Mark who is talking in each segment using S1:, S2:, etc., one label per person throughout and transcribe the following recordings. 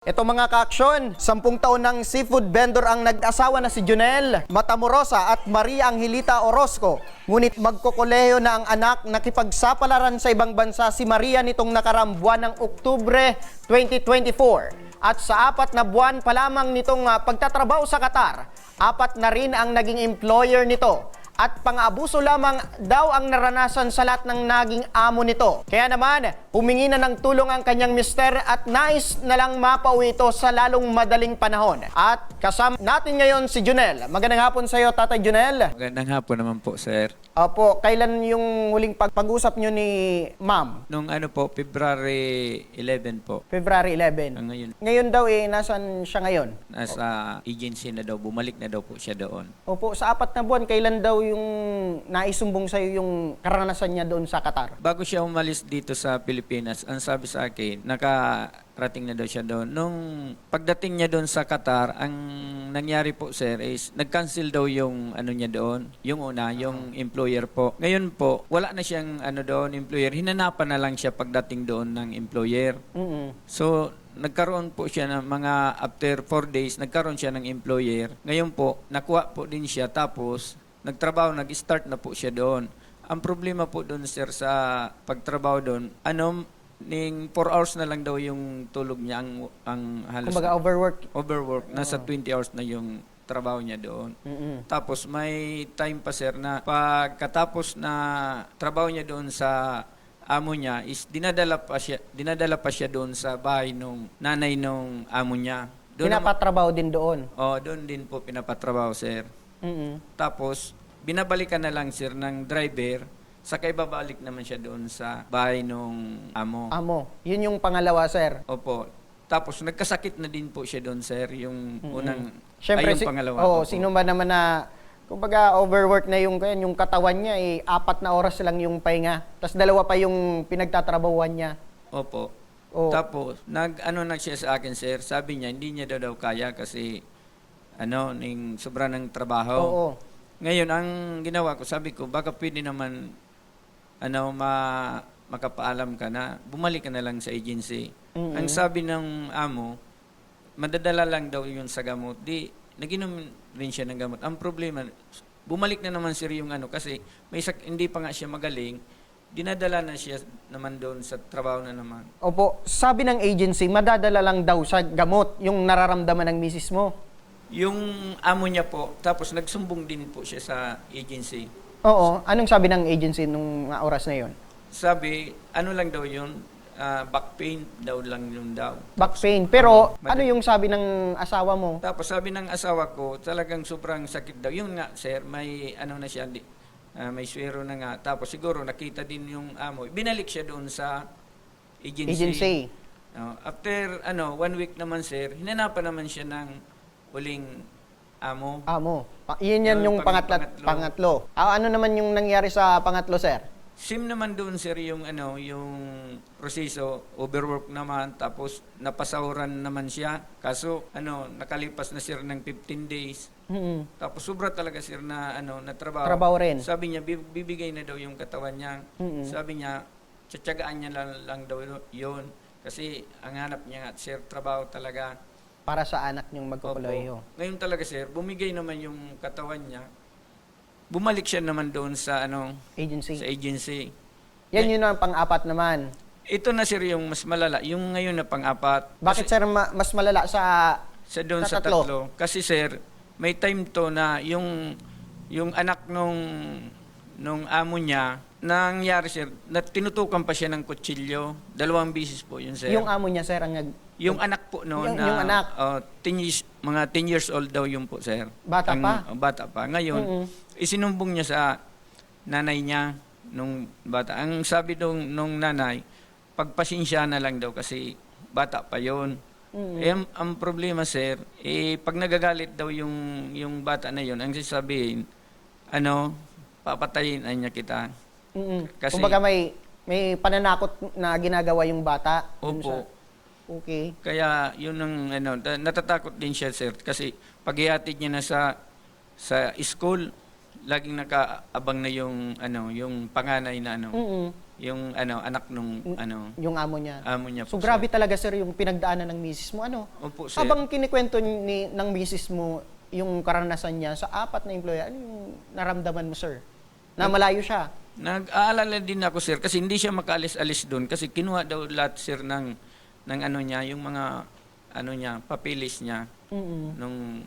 S1: Ito mga kaaksyon, sampung taon ng seafood vendor ang nag-asawa na si Junel Matamorosa at Maria Angelita Orozco. Ngunit magkokoleyo na ang anak nakipagsapalaran sa ibang bansa si Maria nitong nakaram buwan ng Oktubre 2024. At sa apat na buwan pa lamang nitong ah, pagtatrabaho sa Qatar, apat na rin ang naging employer nito at pang-abuso lamang daw ang naranasan sa lahat ng naging amo nito. Kaya naman, humingi na ng tulong ang kanyang mister at nais na lang mapauwi ito sa lalong madaling panahon. At kasama natin ngayon si Junel. Magandang hapon sa iyo, Tatay Junel.
S2: Magandang hapon naman po, sir.
S1: Opo, kailan yung huling pag- pag-usap nyo ni Ma'am?
S2: Nung ano po, February 11 po.
S1: February 11.
S2: Ang ngayon,
S1: Ngayon daw eh, nasan siya ngayon?
S2: nasa agency na daw, bumalik na daw po siya doon.
S1: Opo, sa apat na buwan, kailan daw yung naisumbong sa'yo yung karanasan niya doon sa Qatar?
S2: Bago siya umalis dito sa Pilipinas, ang sabi sa akin, nakarating na daw siya doon. Nung pagdating niya doon sa Qatar, ang nangyari po, sir, is nag-cancel daw yung ano niya doon, yung una, yung employer po. Ngayon po, wala na siyang ano doon, employer. Hinanapan na lang siya pagdating doon ng employer.
S1: Mm-mm.
S2: So, nagkaroon po siya ng mga after 4 days, nagkaroon siya ng employer. Ngayon po, nakuha po din siya tapos nagtrabaho, nag-start na po siya doon. Ang problema po doon, sir, sa pagtrabaho doon, ano, ning 4 hours na lang daw yung tulog niya, ang, ang halos
S1: Kumbaga overwork.
S2: overwork. Nasa 20 hours na yung trabaho niya doon.
S1: Mm-mm.
S2: Tapos may time pa sir na pagkatapos na trabaho niya doon sa amo niya is dinadala pa siya dinadala pa siya doon sa bahay nung nanay nung amo niya. Doon
S1: Pinapatrabaho din doon.
S2: oh, doon din po pinapatrabaho sir.
S1: Mm-mm.
S2: Tapos binabalikan na lang sir ng driver saka ibabalik naman siya doon sa bahay nung amo.
S1: Amo. Yun yung pangalawa, sir.
S2: Opo. Tapos nagkasakit na din po siya doon sir yung unang
S1: Siyempre,
S2: ay, yung
S1: si-
S2: pangalawa.
S1: Oo,
S2: Opo.
S1: sino ba naman na, kumbaga, overwork na yung, kaya, yung katawan niya, eh, apat na oras lang yung pahinga. Tapos dalawa pa yung pinagtatrabahuan niya.
S2: Opo.
S1: Oo.
S2: Tapos, nag-ano na siya sa akin, sir. Sabi niya, hindi niya daw, daw kaya kasi, ano, ning sobra ng trabaho.
S1: Oo.
S2: Ngayon, ang ginawa ko, sabi ko, baka pwede naman, ano, ma makapaalam ka na, bumalik ka na lang sa agency.
S1: Mm-mm.
S2: Ang sabi ng amo, madadala lang daw yun sa gamot. Di, naginom rin siya ng gamot. Ang problema, bumalik na naman sir yung ano, kasi may sak- hindi pa nga siya magaling, dinadala na siya naman doon sa trabaho na naman.
S1: Opo, sabi ng agency, madadala lang daw sa gamot yung nararamdaman ng misis mo.
S2: Yung amo niya po, tapos nagsumbong din po siya sa agency.
S1: Oo, anong sabi ng agency nung mga oras na yon?
S2: Sabi, ano lang daw yun, ah, back pain daw lang yun daw.
S1: Back pain. Pero
S2: Mad-
S1: ano yung sabi ng asawa mo?
S2: Tapos sabi ng asawa ko, talagang sobrang sakit daw. Yun nga, sir, may ano na siya, di, ah, may swero na nga. Tapos siguro nakita din yung amo. Binalik siya doon sa agency.
S1: Agency.
S2: Oh, after ano, one week naman, sir, hinanapan naman siya ng huling amo.
S1: Amo. Pa- yun yan
S2: Yung
S1: yung
S2: pang-
S1: pangatla,
S2: pangatlo.
S1: pangatlo. Ah, ano naman yung nangyari sa pangatlo, sir?
S2: Sim naman doon, sir, yung ano, yung proseso, overwork naman, tapos napasahuran naman siya. Kaso, ano, nakalipas na sir ng 15 days.
S1: Mm-mm.
S2: Tapos sobra talaga sir na ano na trabaho.
S1: Trabaho rin.
S2: Sabi niya bi- bibigay na daw yung katawan niya.
S1: Mm-mm.
S2: Sabi niya tsatsagaan niya lang, lang daw yun kasi ang hanap niya nga sir trabaho talaga.
S1: Para sa anak niyong magkukuloyo.
S2: Ngayon talaga sir, bumigay naman yung katawan niya. Bumalik siya naman doon sa ano
S1: Agency.
S2: sa agency.
S1: Yan yun ang pang-apat naman.
S2: Ito na sir yung mas malala, yung ngayon na pang-apat.
S1: Bakit, sir, ma- mas malala sa...
S2: sa doon
S1: Sa
S2: sa
S1: tatlo.
S2: tatlo. Kasi sir, may time to na yung yung anak nung nung amo niya nangyari sir, na tinutukan pa siya ng kutsilyo. Dalawang bisis po yun sir.
S1: Yung amo niya, sir, ang nag...
S2: Yung anak po noon
S1: Yung- yung anak.
S2: oh, 10 years, mga 10 years old daw yun po sir.
S1: Bata
S2: Ang-
S1: pa?
S2: oh, bata pa. Ngayon,
S1: Mm-mm.
S2: isinumbong niya sa nanay niya nung bata. Ang sabi nung, nung nanay, pagpasensya na lang daw kasi bata pa yon. Eh, ang, ang problema, sir, eh, pag nagagalit daw yung, yung bata na yon, ang sasabihin, ano, papatayin na niya kita.
S1: Mm-mm.
S2: Kasi-
S1: Kumbaga may may pananakot na ginagawa yung bata. dun
S2: Opo.
S1: Okay.
S2: Kaya yun ang ano, ta- natatakot din siya, sir, kasi pag niya na sa sa school, laging nakaabang na yung ano, yung panganay na ano,
S1: Mm-mm.
S2: yung ano anak nung ano
S1: Yung amo niya.
S2: amo niya
S1: So
S2: po.
S1: grabe talaga sir yung pinagdaanan ng misis mo. Ano?
S2: Opo, sir.
S1: Habang kinikwento ni, ng misis mo yung karanasan niya sa apat na employer, ano yung naramdaman mo sir? Na malayo siya.
S2: Nag-aalala din ako sir kasi hindi siya makaalis-alis doon kasi kinuha daw lahat sir ng ng ano niya, yung mga ano niya, papilis niya
S1: Mm-mm.
S2: nung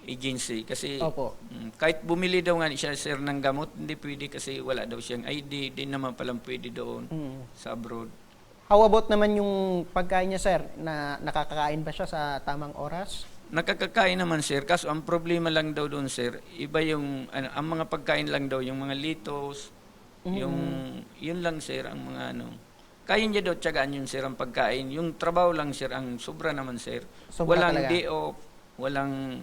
S2: agency kasi
S1: Opo.
S2: mm, kahit bumili daw nga siya sir ng gamot, hindi pwede kasi wala daw siyang ID, di naman palang pwede doon
S1: Mm.
S2: sa abroad.
S1: How about naman yung pagkain niya sir? Na nakakakain ba siya sa tamang oras?
S2: Nakakakain naman sir, kaso ang problema lang daw doon sir, iba yung ano, ang mga pagkain lang daw, yung mga litos, yung yun lang sir ang mga ano. Kaya niya daw tiyagaan yun sir ang pagkain. Yung trabaho lang sir ang sobra naman sir.
S1: Sobra
S2: walang
S1: talaga.
S2: day off, walang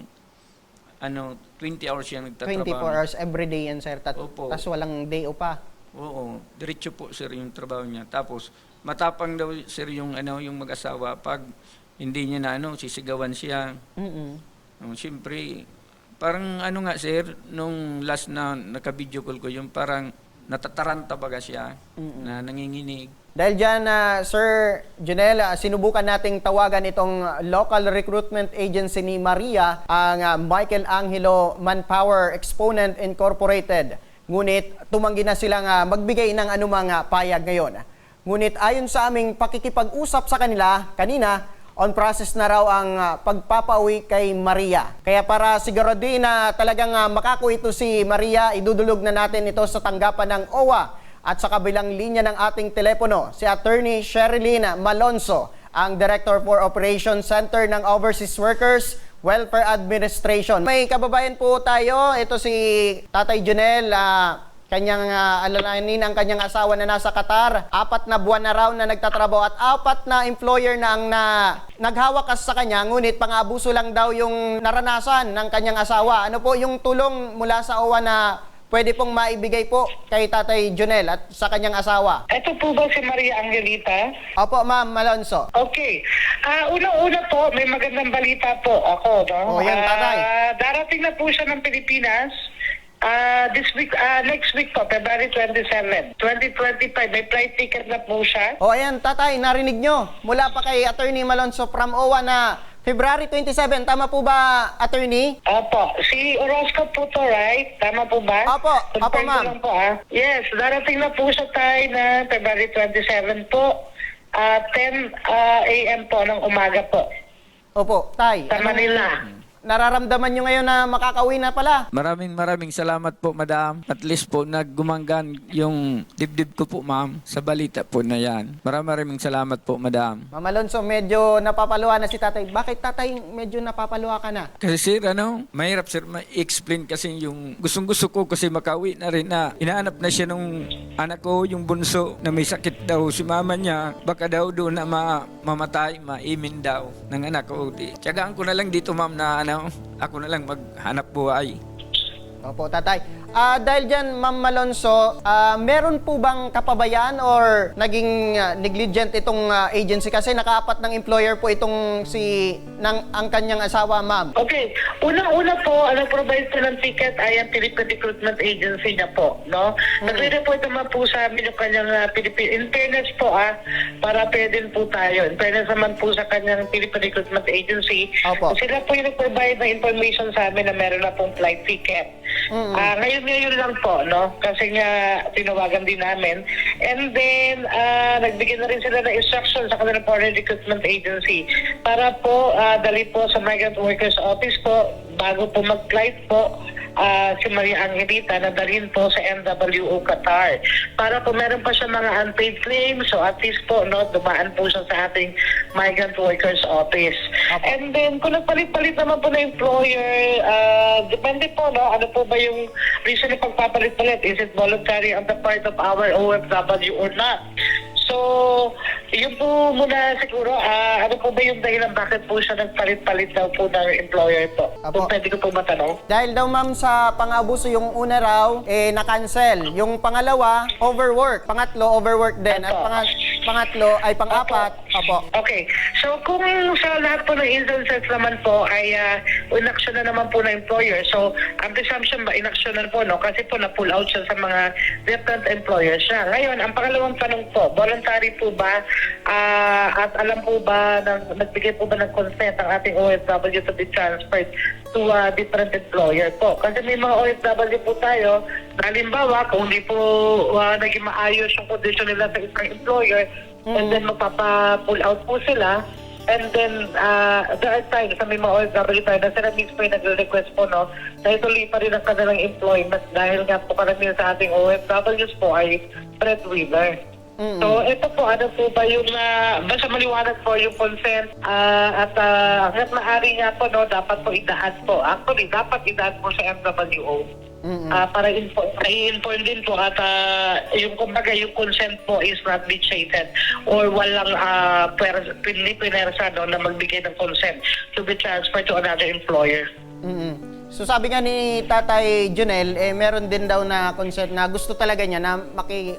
S2: ano 20 hours siya
S1: 24
S2: nagtatrabaho.
S1: hours every day yan sir. Tat-
S2: Opo.
S1: Tapos walang day o pa.
S2: Oo, diretso po sir yung trabaho niya. Tapos matapang daw sir yung ano yung mag-asawa pag hindi niya na ano sisigawan siya.
S1: Mm-mm.
S2: Um, Siyempre, parang ano nga sir, nung last na naka-video call ko, yung parang natataranta baga siya, na nanginginig.
S1: Dahil dyan, ah, Sir Janelle, ah, sinubukan nating tawagan itong local recruitment agency ni Maria, ang ah, Michael Angelo Manpower Exponent Incorporated. Ngunit tumanggi na silang ah, magbigay ng anumang ah, payag ngayon. Ngunit ayon sa aming pakikipag-usap sa kanila kanina, on process na raw ang ah, pagpapauwi kay Maria. Kaya para siguro din na talagang uh, makako ito si Maria, idudulog na natin ito sa tanggapan ng OWA at sa kabilang linya ng ating telepono, si Attorney Sherilyn Malonzo, ang Director for Operations Center ng Overseas Workers Welfare Administration. May kababayan po tayo, ito si Tatay Junel, ah, kanyang uh, alalahanin ang kanyang asawa na nasa Qatar. Apat na buwan na raw na nagtatrabaho at apat na employer na ang na, naghawak kas sa kanya, ngunit pang-abuso lang daw yung naranasan ng kanyang asawa. Ano po yung tulong mula sa OWA na pwede pong maibigay po kay Tatay Junel at sa kanyang asawa?
S3: Ito po ba si Maria Angelita?
S1: Opo, Ma'am Malonzo.
S3: Okay. Ah, unang-una po, may magandang balita po ako,
S1: Oh,
S3: no?
S1: yan, tatay.
S3: Ah, darating na po siya ng Pilipinas. Ah, this week, ah, next week po, February 27, 2025, may flight ticket na po siya.
S1: O ayan, Tatay, narinig nyo mula pa kay Attorney Malonzo from OWA na February 27. Tama po ba, Attorney?
S3: Opo, si Orozco po to, right? Tama po ba?
S1: Opo, opo,
S3: Confirm ko
S1: ma'am.
S3: lang po, ah. Yes, darating na po siya tayo na February 27 po. Ah, 10 ah, a.m. po ng umaga po.
S1: Opo, Tay.
S3: Sa
S1: anong
S3: Manila.
S1: Nararamdaman nyo ngayon na makakauwi na pala?
S2: Maraming maraming salamat po, madam. At least po, naggumanggan yung dibdib ko po, ma'am, sa balita po na yan. Maraming maraming salamat po, madam.
S1: Ma'am Alonso, medyo napapaluha na si tatay. Bakit tatay medyo napapaluha ka na?
S2: Kasi sir, ano, mahirap sir ma-explain kasi yung gustong gusto ko kasi makauwi na rin na inaanap na siya nung anak ko, yung bunso, na may sakit daw si mama niya. Baka daw doon na ma mamatay, maimin daw ng anak ko. Tiyagaan ko na lang dito ma'am na ano, ako na lang maghanap buhay.
S1: Opo, tatay. Ah, dahil dyan, Ma'am Malonzo, ah, meron po bang kapabayaan or naging ah, negligent itong ah, agency? Kasi nakaapat ng employer po itong si ng, ang kanyang asawa, ma'am.
S3: Okay. Una-una po, ang nag-provide po ng ticket ay ang Philippine Recruitment Agency niya po. No? Nagre-report naman po sa amin yung kanyang uh, Philippine... In fairness po, ah, para pwede po tayo. In fairness naman po sa kanyang Philippine Recruitment Agency.
S1: Opo.
S3: Sila po yung nag-provide ng information sa amin na meron na pong flight ticket. Ah, ngayon-ngayon lang po, no? Kasi nga, tinawagan din namin. And then, ah, nagbigay na rin sila ng instructions sa kanilang foreign recruitment agency para po ah, dali po sa migrant workers office po bago po mag-flight po ah, si Maria Angelita na dalhin po sa NWO Qatar. Para po meron pa siya mga unpaid claims, so at least po, no, dumaan po siya sa ating migrant workers office.
S1: Apo.
S3: And then, kung nagpalit-palit naman po na employer, ah, depende po, no, ano po ba yung reason ng pagpapalit-palit? Is it voluntary on the part of our OFW or not? So, yun po muna siguro, ah, ano po ba yung dahilan bakit po siya nagpalit-palit daw po ng employer po?
S1: Apo.
S3: Kung pwede ko po matanong.
S1: Dahil daw ma'am sa pang-abuso yung una raw, eh na-cancel. Yung pangalawa, overwork. Pangatlo, overwork din. At
S3: Opo.
S1: pang- pangatlo ay pang-apat, Opo.
S3: Okay. So kung sa lahat po ng instances naman po ay uh, inaksyon na naman po ng employer. So ang presumption ba inaksyon na po no kasi po na-pull out siya sa mga different employers siya. Ngayon, ang pangalawang tanong po, voluntary po ba ah, at alam po ba ng, nagbigay po ba ng consent ang ating OFW to be transferred to a different employer po? Kasi may mga OFW po tayo, halimbawa kung hindi po ah, naging maayos yung condition nila sa isang employer, and then magpapa-pull out po sila. And then, uh, there are times na may mga OFW tayo na sila mismo yung nagre-request po, no, na ituloy pa rin ang kanilang employment dahil nga po karamihan sa ating OFWs po ay breadwinner. So, ito po, ano po ba yung, uh, basta maliwanag po yung consent ah, at uh, hanggat maaari nga po, no, dapat po idaan po. Actually, dapat idaan po sa MWO. Ah, para info, i-inform din po at ah, yung kumbaga yung consent po is not vitiated or walang uh, hindi pinersa no, na magbigay ng consent to be transferred to another employer.
S1: Mm-mm. So sabi nga ni Tatay Junel, eh, meron din daw na consent na gusto talaga niya na maki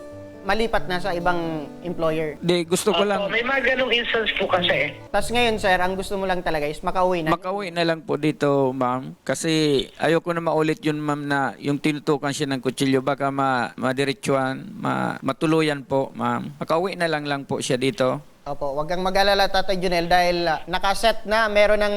S1: malipat na sa ibang employer.
S2: Di, gusto ko
S3: Opo,
S2: lang
S3: may mga ganong instance po kasi.
S1: Tapos ngayon, sir, ang gusto mo lang talaga is makauwi na.
S2: makauwi na lang po dito, ma'am. Kasi ayoko na maulit yun, ma'am, na yung tinutukan siya ng kutsilyo. Baka ma madiretsuhan, ma matuluyan po, ma'am. Makauwi na lang lang po siya dito.
S1: Opo, wag kang mag-alala, Tatay Junel, dahil ah, nakaset na, meron ng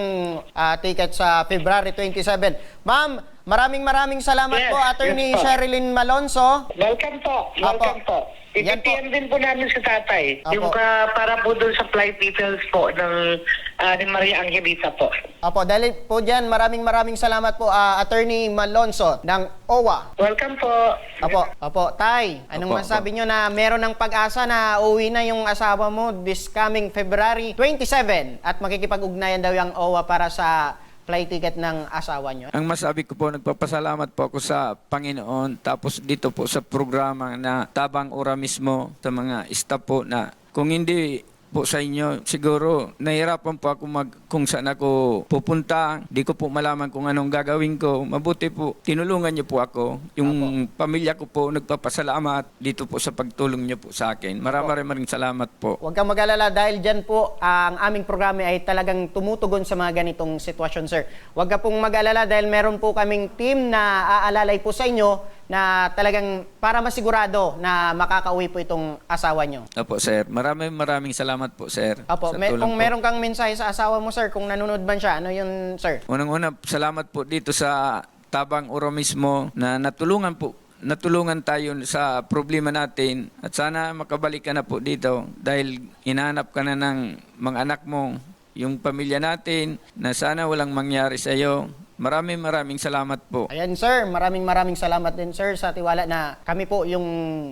S1: ah, ticket sa February 27. Ma'am, maraming maraming salamat
S3: Yes,
S1: po, Attorney
S3: yes po.
S1: Sherilyn Malonzo.
S3: Welcome po. Welcome po.
S1: Yan po.
S3: Din po namin si tatay.
S1: Apo.
S3: Yung ka, para po dun sa flight details po ng ah, ni Maria Angelita po.
S1: Opo, dahil po dyan, maraming maraming salamat po, ah, Attorney Malonzo ng OWA.
S3: Welcome po.
S1: Opo, opo, Tay, anong
S2: Opo,
S1: masabi nyo na meron ng pag-asa na uwi na yung asawa mo this coming February 27 at makikipag-ugnayan daw yung OWA para sa flight ticket ng asawa nyo?
S2: Ang masabi ko po, nagpapasalamat po ako sa Panginoon. Tapos dito po sa programa na Tabang Ora mismo, sa mga staff po na kung hindi po sa inyo, siguro nahirapan po ako mag, kung saan ako pupunta. Di ko po malaman kung anong gagawin ko. Mabuti po, tinulungan niyo po ako. Yung pamilya ko po, nagpapasalamat dito po sa pagtulong niyo po sa akin. Maraming maraming salamat po.
S1: Huwag kang mag-alala dahil dyan po ang aming programa ay talagang tumutugon sa mga ganitong sitwasyon, sir. Huwag ka pong mag-alala dahil meron po kaming team na aalalay po sa inyo na talagang para masigurado na makakauwi po itong asawa nyo.
S2: Opo, sir. Maraming maraming salamat po, sir.
S1: May,
S2: tulong
S1: kung
S2: po.
S1: meron kang mensahe sa asawa mo, sir, kung nanonood man siya, ano yun, sir?
S2: Unang-una, salamat po dito sa Tabang Oro mismo na natulungan po natulungan tayo sa problema natin at sana makabalik ka na po dito dahil inahanap ka na ng mga anak mo, yung pamilya natin na sana walang mangyari sa iyo. Maraming maraming salamat po.
S1: Ayan, sir, maraming maraming salamat din, sir, sa tiwala na kami po yung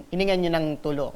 S1: hiningan nyo ng tulong.